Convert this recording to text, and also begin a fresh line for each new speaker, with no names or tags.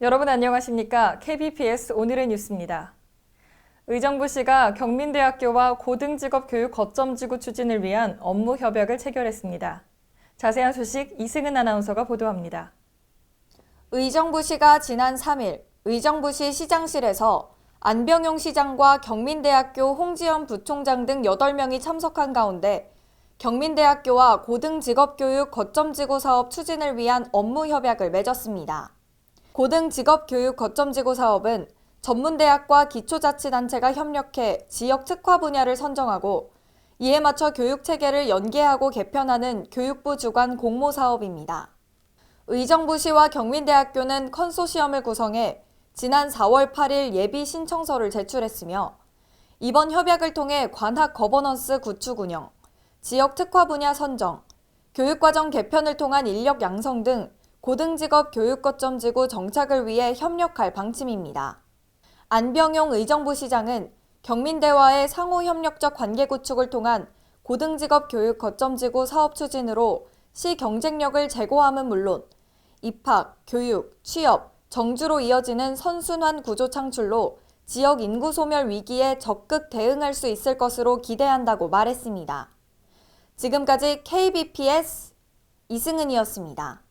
여러분 안녕하십니까? KBPS 오늘의 뉴스입니다. 의정부 시가 경민대학교와 고등직업교육 거점지구 추진을 위한 업무 협약을 체결했습니다. 자세한 소식 이승은 아나운서가 보도합니다.
의정부시가 지난 3일 의정부시 시장실에서 안병용 시장과 경민대학교 홍지연 부총장 등 8명이 참석한 가운데 경민대학교와 고등직업교육 거점지구 사업 추진을 위한 업무 협약을 맺었습니다. 고등직업교육 거점지구 사업은 전문대학과 기초자치단체가 협력해 지역 특화 분야를 선정하고 이에 맞춰 교육체계를 연계하고 개편하는 교육부 주관 공모 사업입니다. 의정부시와 경민대학교는 컨소시엄을 구성해 지난 4월 8일 예비 신청서를 제출했으며 이번 협약을 통해 관학 거버넌스 구축 운영, 지역 특화 분야 선정, 교육과정 개편을 통한 인력 양성 등 고등직업 교육거점 지구 정착을 위해 협력할 방침입니다. 안병용 의정부 시장은 경민대와의 상호 협력적 관계 구축을 통한 고등직업 교육 거점 지구 사업 추진으로 시 경쟁력을 제고함은 물론 입학, 교육, 취업, 정주로 이어지는 선순환 구조 창출로 지역 인구 소멸 위기에 적극 대응할 수 있을 것으로 기대한다고 말했습니다. 지금까지 KBPS 이승은이었습니다.